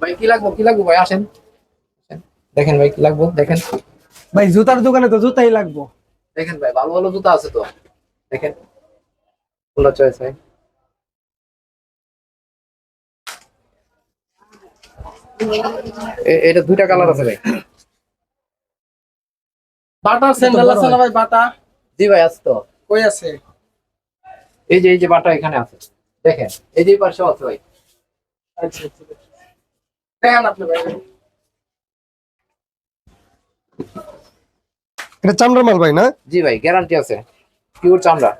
ভাই কি লাগবো কি লাগবো ভাই? আসেন। দেখেন ভাই কি লাগবো দেখেন। ভাই জুতার দোকানে তো জুতাই লাগবো। দেখেন ভাই ভালো ভালো জুতা আছে তো। দেখেন। কোনটা চয়েস ভাই। এটা দুইটা কালার আছে ভাই। বাটার স্যান্ডেল আছে না ভাই বাটা? জি ভাই আছে তো। কই আছে? এই যে এই যে বাটা এখানে আছে। দেখেন এই যে পাশে আছে ভাই। আচ্ছা আচ্ছা দেখেন আপনি ভাই এটা চামড়ার মাল ভাই না? জি ভাই গ্যারান্টি আছে। পিওর চামড়া।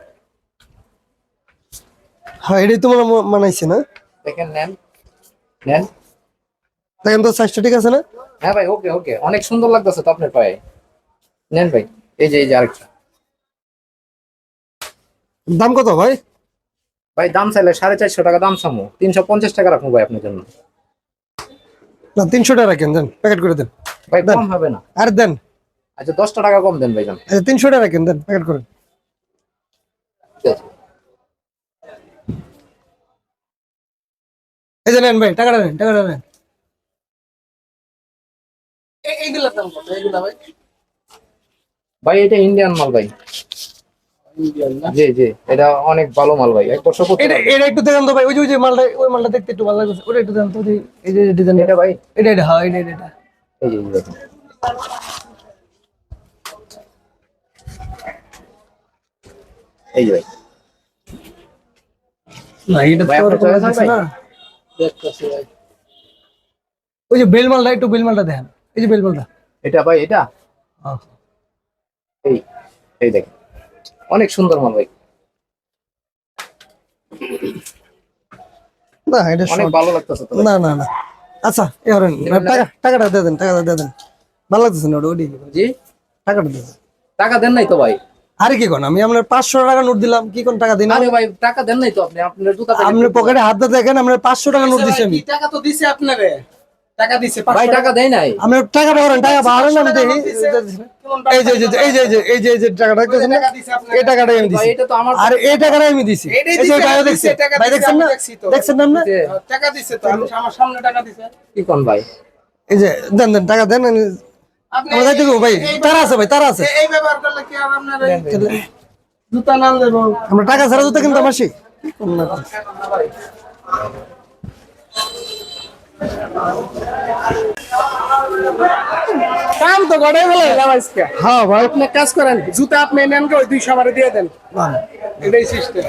হ্যাঁ এটাই তো মনে মানাইছে না? দেখেন নেন। নেন। দেখেন তো সাইজটা ঠিক আছে না? হ্যাঁ ভাই ওকে ওকে। অনেক সুন্দর লাগতেছে তো আপনার পায়ে। নেন ভাই এই যে এই যে আরেকটা। দাম কত ভাই? ভাই দাম চাইলে সাড়ে চারশো টাকা দাম সামু তিনশো পঞ্চাশ টাকা রাখব ভাই আপনার জন্য। না তিনশো টাকা রাখেন দেন প্যাকেট করে দেন। ভাই কম হবে না। আর দেন। আচ্ছা দশটা টাকা কম দেন ভাই আচ্ছা তিনশো টাকা রাখেন দেন প্যাকেট করেন। এই যে নেন ভাই টাকাটা নেন টাকাটা নেন। এ- এইগুলার দাম কত? এইগুলা ভাই। ভাই এটা ইন্ডিয়ান মাল ভাই। জি জি। এটা অনেক ভালো মাল ভাই। এক বছর এটা এটা একটু দেখেন তো ভাই। ওই যে মালটা ওই মালটা দেখতে একটু ভালো লাগছে। ওটা একটু তো এই যে ডিজাইন এটা ভাই? এটা এটা হ্যাঁ এটা এটা, এই যে দেখুন। এই যে ভাই। না এটা ভাই, তো না দেখতেছি ওই যে বেল মালটা একটু বেল মালটা দেখেন। এই যে বেল মালটা। এটা ভাই এটা? হ্যাঁ। এই এই দেখেন। অনেক সুন্দর মাল ভাই না এটা অনেক ভালো লাগতেছে তো। না না না। আচ্ছা টাকা টাকাটা দিয়ে দেন টাকাটা দিয়ে দেন। ভালো লাগতেছে না ওটা জি? টাকাটা দিয়ে টাকা দেন নাই তো ভাই। আরে কি কোন আমি আপনার পাঁচশো টাকা নোট দিলাম কি কোন টাকা দিন আরে ভাই টাকা দেন নাই তো আপনি আপনার জুতা প্যাকেট পকেটে হাত দিয়ে দেখেন আপনার পাঁচশো টাকা নোট দিচ্ছি আমি। টাকা তো দিছে আপনারে? টাকা দিছে ভাই টাকা দেয় নাই। টাকা টাকা আমি দেখি এই যে এই যে এই যে এই যে টাকাটা দেখতেছেন না? টাকা এই টাকাটাই আমি দিছি। এটা তো আমার আর এই টাকাটাই আমি দিছি। এই যে দিছে, টাকা দিছে, ভাই দেখছেন না? আমি দেখছি তো। দেখছেন না টাকা দিছে তো আমি আমার সামনে টাকা দিছে। কি কোন ভাই? এই যে দেন দেন টাকা দেন আমি- ভাই। তারা আছে ভাই তারা আছে। এই- এই করলে কি আর আপনার জুতা নাম দেবো? আমরা টাকা ছাড়া তো কিন্তু আমার শিখ কাম তো গড়াই বলে আজকে। হ্যাঁ ভাই। আপনি কাজ করেন জুতা আপনি নেন ওই দুই আমারে দিয়ে দেন। এটাই সিস্টেম